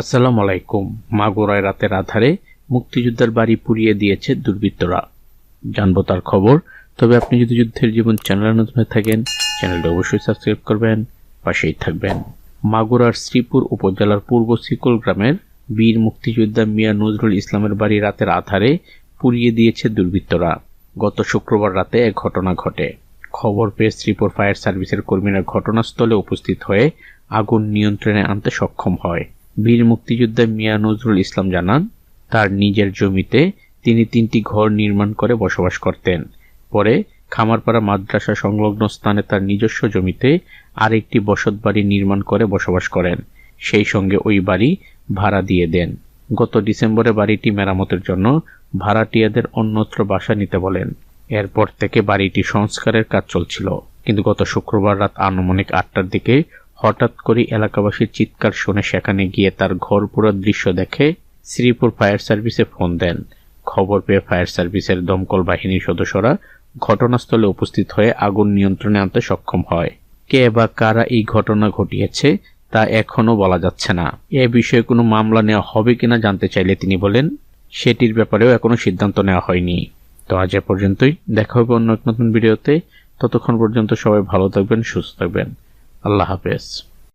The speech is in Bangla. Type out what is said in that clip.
আসসালামু আলাইকুম। মাগুরায় রাতের আধারে মুক্তিযোদ্ধার বাড়ি পুড়িয়ে দিয়েছে দুর্বৃত্তরা। জানব তার খবর। তবে আপনি যদি যুদ্ধের জীবন চ্যানেল নতুন থাকেন, চ্যানেলটা অবশ্যই সাবস্ক্রাইব করবেন, পাশেই থাকবেন। মাগুরার শ্রীপুর উপজেলার পূর্ব শ্রীকুল গ্রামের বীর মুক্তিযোদ্ধা মিয়া নজরুল ইসলামের বাড়ি রাতের আধারে পুড়িয়ে দিয়েছে দুর্বৃত্তরা। গত শুক্রবার রাতে এক ঘটনা ঘটে। খবর পেয়ে শ্রীপুর ফায়ার সার্ভিসের কর্মীরা ঘটনাস্থলে উপস্থিত হয়ে আগুন নিয়ন্ত্রণে আনতে সক্ষম হয়। বীর মুক্তিযোদ্ধা মিয়া নজরুল ইসলাম জানান, তার নিজের জমিতে তিনি তিনটি ঘর নির্মাণ করে বসবাস করতেন। পরে খামারপাড়া মাদ্রাসা সংলগ্ন স্থানে তার নিজস্ব জমিতে আরেকটি বসত বাড়ি নির্মাণ করে বসবাস করেন। সেই সঙ্গে ওই বাড়ি ভাড়া দিয়ে দেন। গত ডিসেম্বরে বাড়িটি মেরামতের জন্য ভাড়াটিয়াদের অন্যত্র বাসা নিতে বলেন। এরপর থেকে বাড়িটি সংস্কারের কাজ চলছিল। কিন্তু গত শুক্রবার রাত আনুমানিক আটটার দিকে হঠাৎ করে এলাকাবাসীর চিৎকার শুনে সেখানে গিয়ে তার ঘর পুরো দৃশ্য দেখে শ্রীপুর ফায়ার সার্ভিসে ফোন দেন। খবর পেয়ে ফায়ার সার্ভিসের দমকল বাহিনীর সদস্যরা ঘটনাস্থলে উপস্থিত হয়ে আগুন নিয়ন্ত্রণে আনতে সক্ষম হয়। কে বা কারা এই ঘটনা ঘটিয়েছে, তা এখনও বলা যাচ্ছে না। এ বিষয়ে কোনো মামলা নেওয়া হবে কিনা জানতে চাইলে তিনি বলেন, সেটির ব্যাপারেও এখনও সিদ্ধান্ত নেওয়া হয়নি। তো আজ এ পর্যন্তই। দেখা হবে অন্য এক নতুন ভিডিওতে। ততক্ষণ পর্যন্ত সবাই ভালো থাকবেন, সুস্থ থাকবেন। আল্লাহ হাফেজ।